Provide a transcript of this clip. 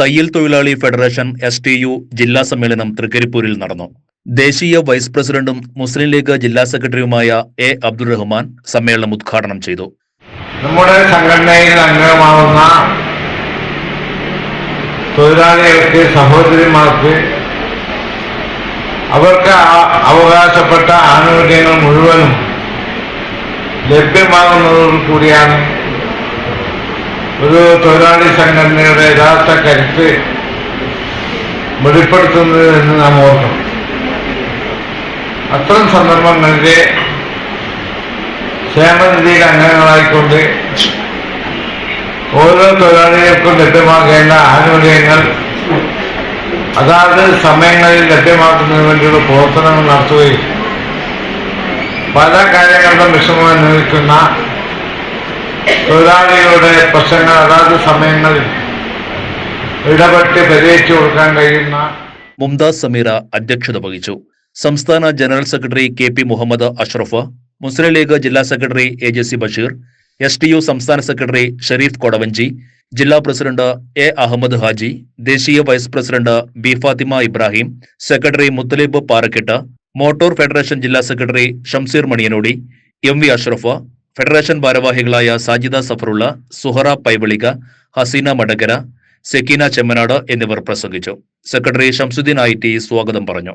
തയ്യൽ തൊഴിലാളി federation S T U ജില്ലാ സമ്മേളനം തൃക്കരിപ്പൂരിൽ നടന്നു. ദേശീയ വൈസ് പ്രസിഡന്റും മുസ്ലിം ലീഗ് ജില്ലാ സെക്രട്ടറിയുമായ എ അബ്ദുൾ റഹ്മാൻ സമ്മേളനം ഉദ്ഘാടനം ചെയ്തു. നമ്മുടെ സംഘടനയിൽ അംഗമാവുന്ന തൊഴിലാളികൾക്ക് സഹോദരിമാർക്ക് അവർക്ക് അവകാശപ്പെട്ട ആനുകൂല്യങ്ങൾ മുഴുവനും ലഭ്യമാകുന്നതോടു കൂടിയാണ് ഒരു തൊഴിലാളി സംഘടനയുടെ യഥാർത്ഥ കരുത്ത് വെളിപ്പെടുത്തുന്നത് എന്ന് നാം ഓർക്കണം. അത്തരം സന്ദർഭങ്ങളിലെ ക്ഷേമനിധിയിൽ അംഗങ്ങളായിക്കൊണ്ട് ഓരോ തൊഴിലാളികൾക്കും ലഭ്യമാകേണ്ട ആനുകൂല്യങ്ങൾ അതാത് സമയങ്ങളിൽ ലഭ്യമാക്കുന്നതിന് വേണ്ടിയുള്ള പ്രവർത്തനങ്ങൾ നടത്തുകയും പല കാര്യങ്ങളുടെ വിഷമം അനുഭവിക്കുന്ന തൊഴിലാളികളുടെ പ്രശ്നങ്ങൾ അതാത് സമയങ്ങളിൽ ഇടപെട്ട് പരിഹരിച്ചു കൊടുക്കാൻ കഴിയുന്ന മുംതാസ് സമീറ അധ്യക്ഷത വഹിച്ചു. സംസ്ഥാന general secretary K P Muhammad Ashraf Muslim League ജില്ലാ secretary A J C Basheer S T U സംസ്ഥാന സെക്രട്ടറി ഷെരീഫ് കൊടവഞ്ചി ജില്ലാ പ്രസിഡന്റ് എ അഹമ്മദ് ഹാജി ദേശീയ vice president B Fathima Ibrahim secretary Muthalib Parakkettu motor federation ജില്ലാ secretary Shamseer Maniyanodi M V Ashraf federation ഭാരവാഹികളായ സാജിദ സഫറുള്ള സുഹറ പൈവളിക ഹസീന മടകര സെക്കീന ചെമ്മനാട് എന്നിവർ പ്രസംഗിച്ചു. Secretary Shamsuddin I T സ്വാഗതം പറഞ്ഞു.